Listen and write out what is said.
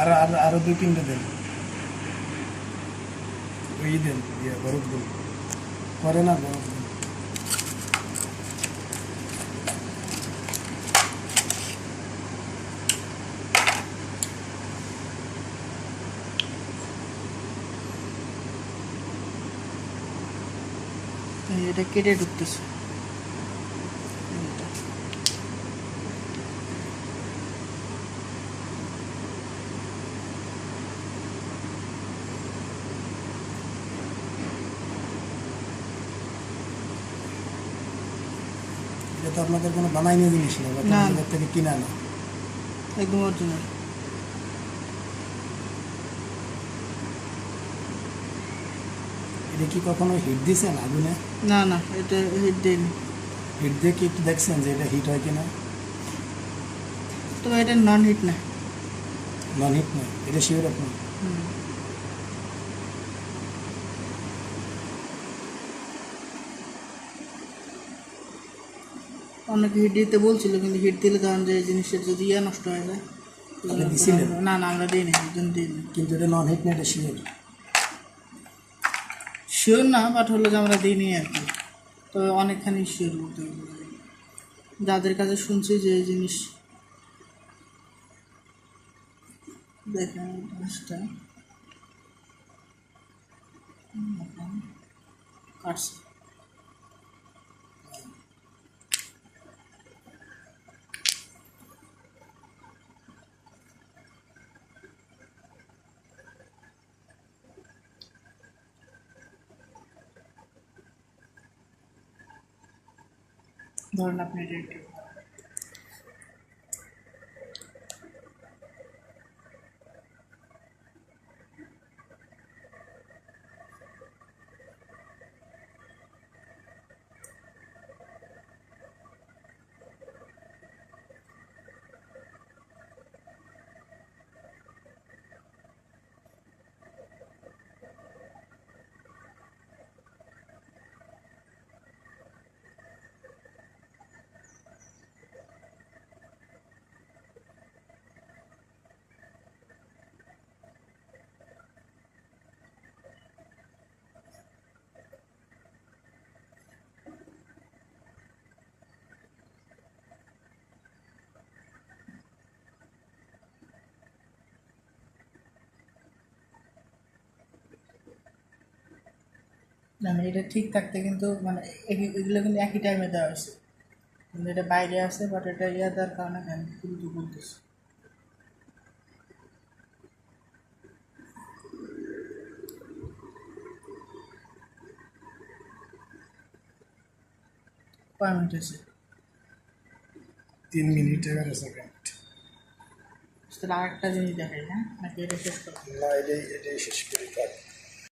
আর আর দুই তিনটে দেন। ওই দেন ইয়ে দেন। করে না বরফ দেন। এটা কেটে ঢুকতেছে। এটা তো আপনাদের কোনো বানাইনি জিনিস না বা না। আপনাদের থেকে কিনা না একদম অরিজিনাল এটা কি কখনো হিট দিয়েছেন আগুনে? না না এটা হিট দেয়নি। হিট দিয়ে কি একটু দেখছেন যে এটা হিট হয় কিনা? তবে এটা নন হিট না। নন হিট নয় এটা শিওর আপনি? হুম। অনেকে হিট দিতে বলছিল কিন্তু হিট দিলে ধরেন যে জিনিসের যদি ইয়ে নষ্ট হয়ে যায়? না না আমরা দিইনি একজন দিইনি। কিন্তু এটা নন হিট না এটা শিওর শিওর না বাট হলো যে আমরা দিইনি আর কি। তবে অনেকখানি শিওর বলতে। যাদের কাছে শুনছি যে এই জিনিস দেখেন জিনিসটা। কাটছে। ধরেন আপনি না না, এটা ঠিক থাকতে কিন্তু মানে এ- এগুলো কিন্তু একই টাইমে দেওয়া হয়েছে কিন্তু এটা বাইরে আছে বাট এটা ইয়ে দেওয়ার কারণে আমি কিন্তু বলতেছি কয় মিনিট আছে তিন মিনিট এগারো সেকেন্ড তাহলে আরেকটা জিনিস দেখাই হ্যাঁ নাকি এটা শেষ করো না এটাই এটাই শেষ করি কাজ